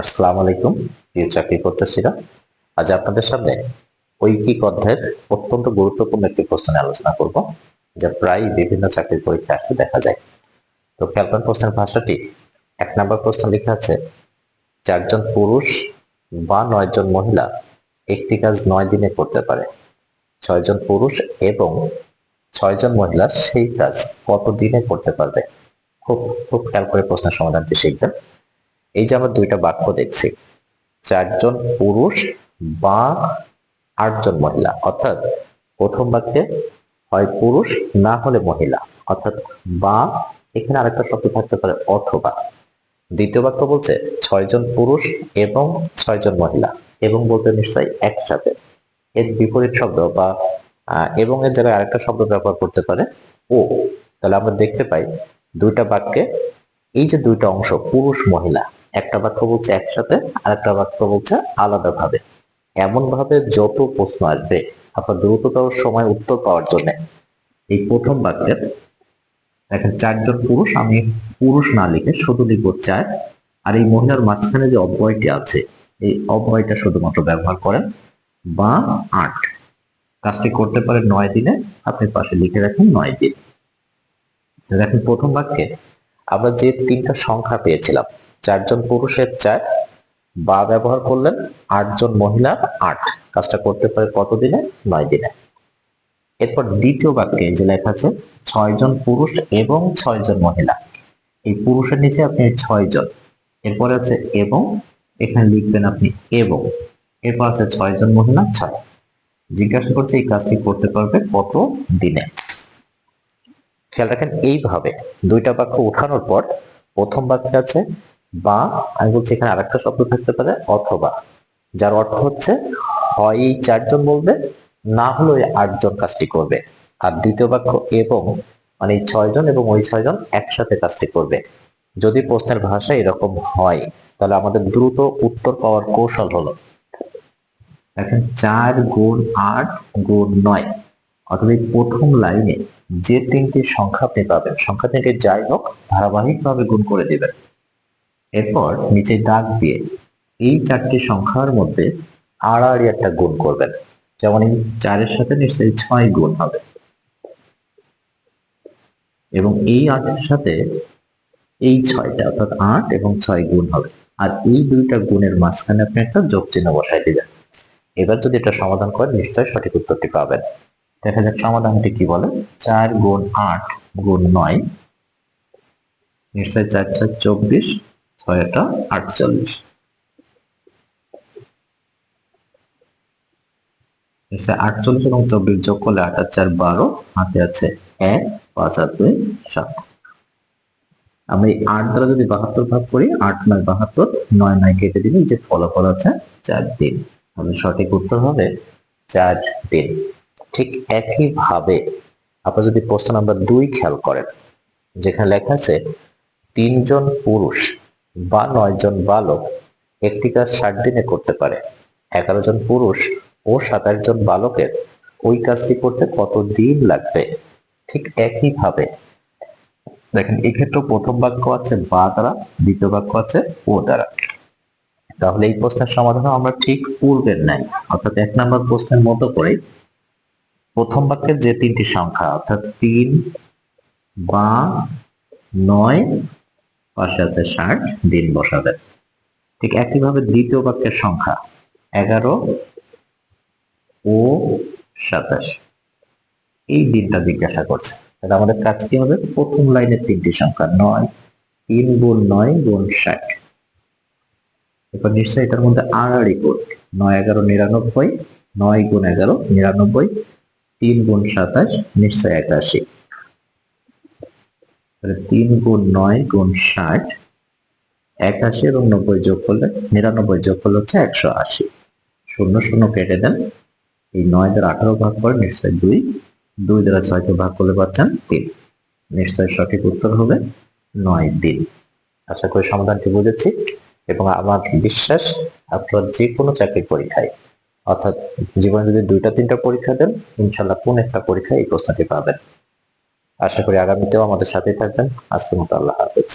আসসালামু আলাইকুম, প্রিয় চাকরি প্রত্যাশীরা। আজ আপনাদের সামনে ঐকিক অধ্যায়ের অত্যন্ত গুরুত্বপূর্ণ একটি প্রশ্ন আলোচনা করব, যা প্রায় বিভিন্ন চাকরির পরীক্ষা দেখা যায়। তো খেয়াল প্রশ্নের ভাষাটি। এক নম্বর প্রশ্ন লেখা আছে, চারজন পুরুষ বা নয় জন মহিলা একটি কাজ নয় দিনে করতে পারে। ছয়জন পুরুষ এবং ছয়জন মহিলা সেই কাজ কত দিনে করতে পারবে? খুব খুব খেয়াল করে প্রশ্নের সমাধানটি শিখবেন। এই যে আমরা দুইটা বাক্য দেখছি। চারজন পুরুষ বা আটজন মহিলা। অর্থাৎ প্রথম বাক্যে হয় পুরুষ, না হলে মহিলা। অর্থাৎ বা, এখানে আরেকটা শব্দ থাকতে পারে অথবা। দ্বিতীয় বাক্য বলছে ছয়জন পুরুষ এবং ছয়জন মহিলা এবং বলতে নিশ্চয়ই একসাথে। এর বিপরীত শব্দ বা এবং এর জায়গায় আরেকটা শব্দ ব্যবহার করতে পারে ও। তাহলে আমরা দেখতে পাই দুইটা বাক্যে এই যে দুইটা অংশ পুরুষ মহিলা একটা বাক্য বলছে একসাথে আর একটা বাক্য বলছে আলাদাভাবে। এমন ভাবে যত প্রশ্ন আসবে, আপনার দ্রুততর সময় উত্তর পাওয়ার জন্য। এই প্রথম বাক্যের দেখেন, চারজন পুরুষ, আমি পুরুষ না লিখে শুধু লিখব চার। আর এই মহিলার মাঝখানে যে অব্যয়টি আছে, এই অব্যয়টা শুধুমাত্র ব্যবহার করেন বা আট। কাজটি করতে পারেন নয় দিনে, আপনি পাশে লিখে রাখেন নয় দিন। দেখেন, প্রথম বাক্যে আমরা যে তিনটা সংখ্যা পেয়েছিলাম চারজন পুরুষের চার। বা ব্যবহার করলেন আটজন মহিলার আট। কাজটা করতে পারে কত দিনে নয় দিনে। এরপর দ্বিতীয় বাক্যে যে লেখা আছে, ছয়জন পুরুষ এবং ছয়জন মহিলা। এই পুরুষের নিচে আপনি ছয়জন। এরপরে আছে এবং, এখানে লিখবেন আপনি এবং। এরপর আছে ছয়জন মহিলা, ছয়। জিজ্ঞাসা করছে এই কাজটি করতে পারবে কত দিনে? খেয়াল রাখেন, এইভাবে দুইটা বাক্য উঠানোর পর প্রথম বাক্যে আছে বা, আমি বলছি এখানে আরেকটা শব্দ থাকতে পারে, অথবা, যার অর্থ হচ্ছে, হয় এই চারজন বলবে, না হলে ওই আটজন কাজটি করবে। আর দ্বিতীয় বাক্য, এবং মানে এই ছয়জন এবং ওই ছয়জন একসাথে কাজটি করবে। যদি প্রশ্নের ভাষা এরকম হয়, তাহলে আমাদের দ্রুত উত্তর পাওয়ার কৌশল হলো, দেখেন চার গুণ আট গুণ নয় অথবা এই প্রথম লাইনে যে তিনটি সংখ্যা আপনি পাবেন, সংখ্যা থেকে যাই হোক, ধারাবাহিকভাবে গুণ করে দিবেন। এরপর নিচে দাগ দিয়ে এই চারটি সংখ্যার মধ্যে আড়াআড়ি একটা গুণ করবেন। যেমন এই চারের সাথে নিশ্চয়ই ছয় গুণ হবে। এবং এই আটের সাথে এই ছয়টা, অর্থাৎ আট এবং ছয় গুণ হবে। আর এই দুইটা গুণের মাঝখানে আপনি একটা যোগ চিহ্ন বসাই দিবেন। এবার যদি এটা সমাধান করেন, নিশ্চয়ই সঠিক উত্তরটি পাবেন। দেখা যাক সমাধানটি কি বলে। চার গুণ আট গুণ নয় নিশ্চয় চার চার চব্বিশ ছয়টা আটচল্লিশ। নিশ্চয় আটচল্লিশ এবং চব্বিশ যোগ করলে আট আর চার বারো, হাতে আছে এক, পাঁচ আর দুই, সাত। আমরা এই আট দ্বারা যদি বাহাত্তর ভাগ করি, আট নয় বাহাত্তর, নয় নয় কেটে দিলে যে ফলাফল আছে চার দিন তাহলে সঠিক উত্তর হবে চার দিন ঠিক একই ভাবে আপনি যদি প্রশ্ন নাম্বার দুই খেয়াল করেন, যেখানে লেখা আছে, তিনজন পুরুষ বা নয় জন বালক একটি কাজ ষাট দিনে করতে পারে। এগারো জন পুরুষ ও সাতাশ জন বালকের ওই কাজটি করতে কত দিন লাগবে? ঠিক একই ভাবে দেখেন, এক্ষেত্রে প্রথম বাক্য আছে বা দ্বারা, দ্বিতীয় বাক্য আছে ও দ্বারা। তাহলে এই প্রশ্নের সমাধান আমরা ঠিক পূর্বের নাই অর্থাৎ এক নম্বর প্রশ্নের মতো করে প্রথম বাক্যের যে তিনটি সংখ্যা, অর্থাৎ তিন বা নয় পাশে আছে ষাট দিন বসাবেন। ঠিক একইভাবে দ্বিতীয় বাক্যের সংখ্যা, এগারো ও সাতাশ। এই দিনটা জিজ্ঞাসা করছে। তাহলে আমাদের কাজ কি হবে? প্রথম লাইনের তিনটি সংখ্যা, নয় তিন গুণ নয় গুণ ষাট। এরপর নিশ্চয়ই এটার মধ্যে আড়াআড়ি গুণ নয় এগারো নিরানব্বই, নয় গুণ এগারো নিরানব্বই, তিন গুণ সাতাশ নিশ্চয় একাশি। তাহলে তিন গুণ নয় গুণ ষাট, একাশি এবং নব্বই যোগ করলে নিরানব্বই যোগ করলে হচ্ছে একশো আশি। শূন্য শূন্য কেটে দেন। এই নয় দ্বারা আঠারো ভাগ করে নিশ্চয় দুই দুই দ্বারা ছয়কে ভাগ করলে পাচ্ছেন তিন। নিশ্চয় সঠিক উত্তর হবে নয় দিন আশা করি সমাধানটি বুঝেছি এবং আমার বিশ্বাস আপনার যে কোনো চাকরির পরীক্ষায়, অর্থাৎ জীবনে যদি দুইটা তিনটা পরীক্ষা দেন, ইনশাল্লাহ কোন একটা পরীক্ষায় এই প্রশ্নটি পাবেন। আশা করি আগামীতেও আমাদের সাথেই থাকবেন। আজকের মতো আল্লাহ হাফেজ।